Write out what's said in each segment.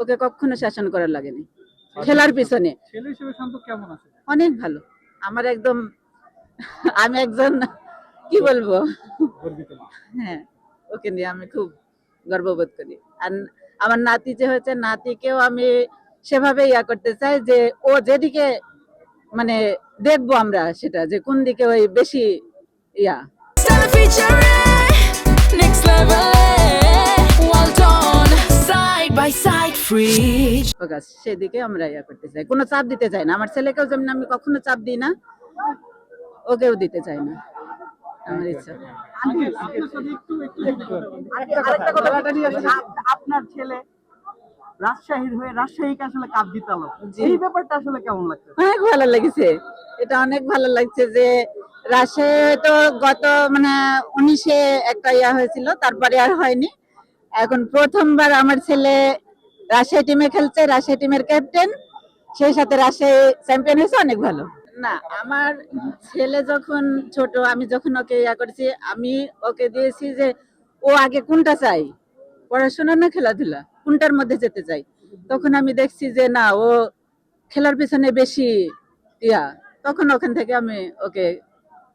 ওকে কখনো শাসন করার লাগেনি। খেলার পিছনে। ছেলে হিসেবে শান্ত কেমন আছে? অনেক ভালো। আমার একদম আমি একজন কি বলব? হ্যাঁ ওকে নিয়ে আমি খুব গর্ববোধ করি। আর আমার নাতি যে হয়েছে নাতিকেও আমি সেভাবে ইয়া করতে চাই যে ও যেদিকে মানে দেখব আমরা সেটা যে কোন দিকে ওই বেশি ইয়া। সেদিকে আমরা ইয়া করতে চাই। কোনো চাপ দিতে চাই না। আমার ছেলেকেও যেমন আমি কখনো চাপ দিই না ওকেও দিতে চাই না। আমার ইচ্ছা। আপনার ছেলে রাজশাহীর হয়ে রাজশাহীকে আসলে কাপ। এই ব্যাপারটা আসলে কেমন লাগছে? অনেক ভালো লেগেছে। এটা অনেক ভালো লাগছে যে রাজশাহী তো গত মানে উনিশে একটা ইয়া হয়েছিল তারপরে আর হয়নি। এখন প্রথমবার আমার ছেলে রাজশাহী টিমে খেলছে রাজশাহী টিমের ক্যাপ্টেন সেই সাথে রাজশাহী চ্যাম্পিয়ন হয়েছে অনেক ভালো। না আমার ছেলে যখন ছোট আমি যখন ওকে ইয়া করেছি আমি ওকে দিয়েছি যে ও আগে কোনটা চাই পড়াশোনা না খেলাধুলা? কোনটার মধ্যে যেতে চাই তখন আমি দেখছি যে না ও খেলার পিছনে বেশি ইয়া। তখন ওখান থেকে আমি ওকে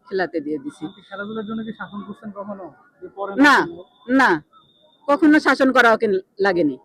খেলাতে দিয়ে দিছি। খেলাধুলার জন্য কি শাসন করছেন কখনো? না না। কখনো শাসন করা ওকে লাগেনি।